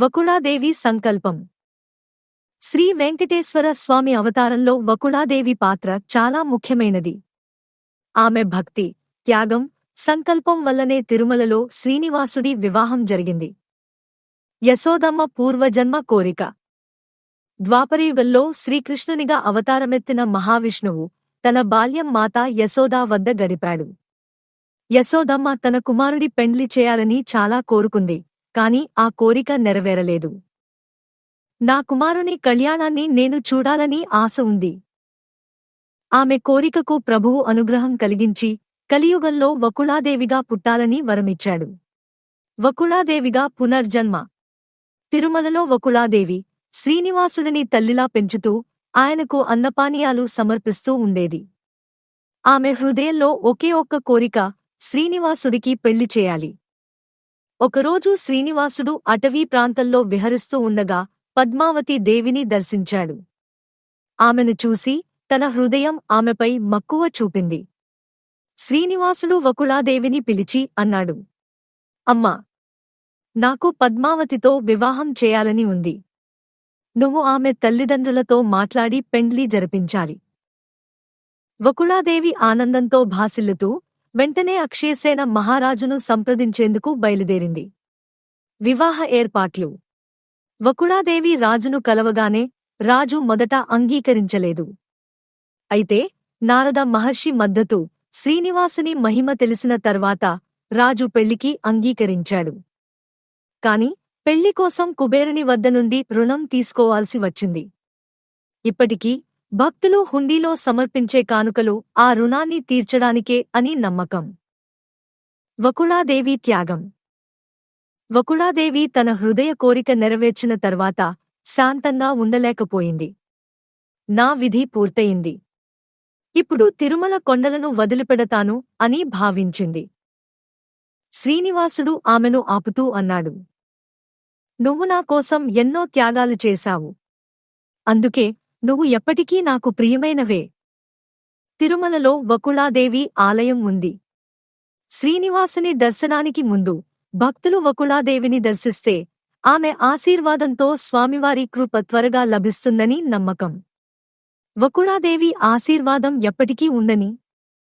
వకుళాదేవి సంకల్పం. శ్రీ వెంకటేశ్వర స్వామి అవతారంలో వకుళాదేవి పాత్ర చాలా ముఖ్యమైనది. ఆమె భక్తి త్యాగం సంకల్పం వల్లనే తిరుమలలో శ్రీనివాసుడి వివాహం జరిగింది. యశోదమ్మ పూర్వజన్మ కోరిక. ద్వాపరయుగంలో శ్రీకృష్ణునిగా అవతారమెత్తిన మహావిష్ణువు తన బాల్యం మాత యశోదా వద్ద గడిపాడు. యశోదమ్మ తన కుమారుడి పెండ్లి చేయాలని చాలా కోరుకుంది. కాని ఆ కోరిక నెరవేరలేదు. నా కుమారుని కళ్యాణాన్ని నేను చూడాలని ఆశ ఉంది. ఆమె కోరికకు ప్రభువు అనుగ్రహం కలిగించి కలియుగంలో వకుళాదేవిగా పుట్టాలని వరమిచ్చాడు. వకుళాదేవిగా పునర్జన్మ. తిరుమలలో వకుళాదేవి శ్రీనివాసుడిని తల్లిలా పెంచుతూ ఆయనకు అన్నపానీయాలు సమర్పిస్తూ ఉండేది. ఆమె హృదయంలో ఒకే ఒక్క కోరిక శ్రీనివాసుడికి పెళ్ళి చేయాలి. ఒకరోజు శ్రీనివాసుడు అటవీ ప్రాంతంలో విహరిస్తూ ఉండగా పద్మావతి దేవిని దర్శించాడు. ఆమెను చూసి తన హృదయం ఆమెపై మక్కువ చూపింది. శ్రీనివాసుడు వకుళాదేవిని పిలిచి అన్నాడు. అమ్మా నాకు పద్మావతితో వివాహం చేయాలని ఉంది. నువ్వు ఆమె తల్లిదండ్రులతో మాట్లాడి పెండ్లి జరిపించాలి. వకుళాదేవి ఆనందంతో భాసిల్లుతూ వెంటనే అక్షయసేన మహారాజును సంప్రదించేందుకు బయలుదేరింది. వివాహ ఏర్పాట్లు. వకుళాదేవి రాజును కలవగానే రాజు మొదట అంగీకరించలేదు. అయితే నారద మహర్షి మద్దతు శ్రీనివాసుని మహిమ తెలిసిన తర్వాత రాజు పెళ్ళికి అంగీకరించాడు. కాని పెళ్ళి కోసం కుబేరుని వద్ద నుండి రుణం తీసుకోవాల్సి వచ్చింది. ఇప్పటికీ భక్తులు హుండీలో సమర్పించే కానుకలు ఆ రుణాన్ని తీర్చడానికే అని నమ్మకం. వకుళాదేవి త్యాగం. వకుళాదేవి తన హృదయ కోరిక నెరవేర్చిన తర్వాత శాంతంగా ఉండలేకపోయింది. నా విధి పూర్తయింది. ఇప్పుడు తిరుమల కొండలను వదిలిపెడతాను అని భావించింది. శ్రీనివాసుడు ఆమెను ఆపుతూ అన్నాడు. నువ్వు నా కోసం ఎన్నో త్యాగాలు చేశావు. అందుకే నువ్వు ఎప్పటికీ నాకు ప్రియమైనవే. తిరుమలలో వకుళాదేవి ఆలయం ఉంది. శ్రీనివాసుని దర్శనానికి ముందు భక్తులు వకుళాదేవిని దర్శిస్తే ఆమె ఆశీర్వాదంతో స్వామివారి కృప త్వరగా లభిస్తుందని నమ్మకం. వకుళాదేవి ఆశీర్వాదం ఎప్పటికీ ఉండని